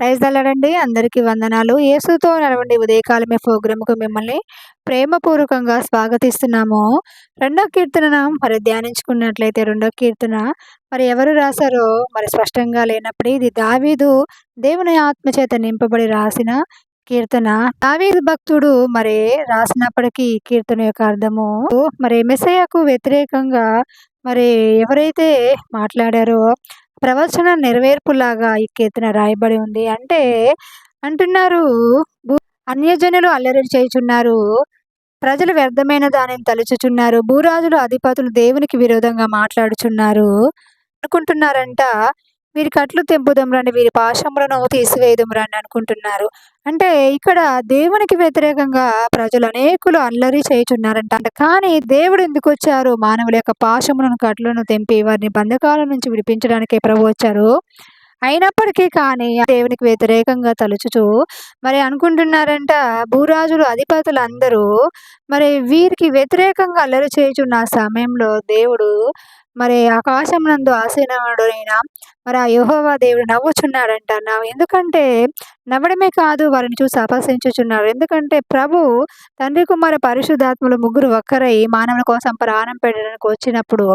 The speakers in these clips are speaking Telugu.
ప్రైజ్ దల్లడండి అందరికీ వందనాలు. యేసుతో నడవండి. ఉదయకాలమే ప్రోగ్రాంకు మిమ్మల్ని ప్రేమపూర్వకంగా స్వాగతిస్తున్నాము. రెండో కీర్తన మరి ధ్యానించుకున్నట్లయితే రెండో కీర్తన మరి ఎవరు రాశారో మరి స్పష్టంగా లేనప్పుడు ఇది దావీదు దేవుని ఆత్మచేత నింపబడి రాసిన కీర్తన. దావీదు భక్తుడు మరి రాసినప్పటికీ కీర్తన యొక్క అర్థము మరి మెసయ్యకు వ్యతిరేకంగా మరి ఎవరైతే మాట్లాడారో ప్రవచన నెరవేర్పులాగా ఈ కీర్తన రాయబడి ఉంది. అంటే అంటున్నారు అన్యజనులు అల్లరి చేయుచున్నారు ప్రజలు వ్యర్థమైన దానిని తలుచుచున్నారు భూరాజులు అధిపతులు దేవునికి విరోధంగా మాట్లాడుచున్నారు అనుకుంటున్నారంట. వీరి కట్లు తెంపుదం రండి వీరి పాశములను తీసివేయదం రండి అనుకుంటున్నారు. అంటే ఇక్కడ దేవునికి వ్యతిరేకంగా ప్రజలు అనేకులు అల్లరి చేయుచున్నారంట. కానీ దేవుడు ఎందుకు వచ్చారు? మానవుల యొక్క పాశములను కట్లను తెంపి వారిని బంధకాల నుంచి విడిపించడానికి ప్రభు వచ్చారు. అయినప్పటికీ కానీ దేవునికి వ్యతిరేకంగా తలుచుచు మరి అనుకుంటున్నారంట భూరాజులు అధిపతులు అందరూ మరి వీరికి వ్యతిరేకంగా అల్లరి చేయుచున్న సమయంలో దేవుడు మరి ఆకాశం నందు మరి ఆ యహోవా దేవుడు నవ్వుచున్నాడంట ఎందుకంటే నవ్వడమే కాదు వారిని చూసి అపహసించుచున్నారు. ఎందుకంటే ప్రభు తండ్రి కుమార పరిశుద్ధాత్మలు ముగ్గురు ఒక్కరై మానవుల కోసం ప్రాణం పెట్టడానికి వచ్చినప్పుడు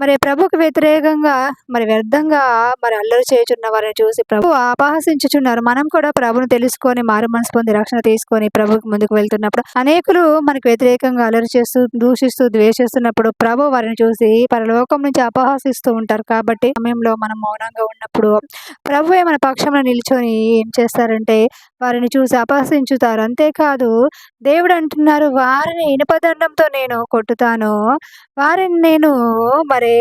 మరి ప్రభుకు వ్యతిరేకంగా మరి వ్యర్థంగా మరి అల్లరి చేయుచున్న వారిని చూసి ప్రభు అపహసించుచున్నారు. మనం కూడా ప్రభును తెలుసుకొని మారు మనసు పొంది రక్షణ తీసుకొని ప్రభుకి ముందుకు వెళ్తున్నప్పుడు అనేకులు మనకు వ్యతిరేకంగా అల్లరి చేస్తూ దూషిస్తూ ద్వేషిస్తున్నప్పుడు ప్రభు వారిని చూసి పరలోక నుంచి అపహాసిస్తూ ఉంటారు. కాబట్టి సమయంలో మనం మౌనంగా ఉన్నప్పుడు ప్రభు మన పక్షంలో నిల్చొని ఏం చేస్తారంటే వారిని చూసి అపహసించుతారు. అంతేకాదు దేవుడు అంటున్నారు వారిని ఇనుపదండంతో నేను కొట్టుతాను. వారిని నేను మరి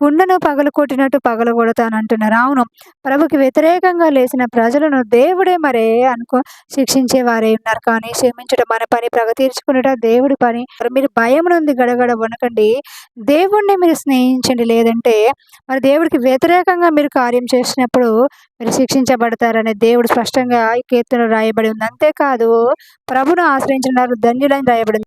కుండను పగలకొట్టినట్టు పగలగొడతానంటున్నారు అవును ప్రభుకి వ్యతిరేకంగా లేచిన ప్రజలను దేవుడే మరే అనుకో శిక్షించే వారే ఉన్నారు. కానీ క్షమించడం మన పని ప్రగతీర్చుకునేట దేవుడి పని. మీరు భయం నుండి గడగడ వనకండి దేవుణ్ణి మీరు స్నేహించండి. లేదంటే మరి దేవుడికి వ్యతిరేకంగా మీరు కార్యం చేసినప్పుడు మీరు శిక్షించబడతారనే దేవుడు స్పష్టంగా ఈ కీర్తన రాయబడి ఉంది. అంతేకాదు ప్రభును ఆశ్రయించిన ధన్యులని రాయబడింది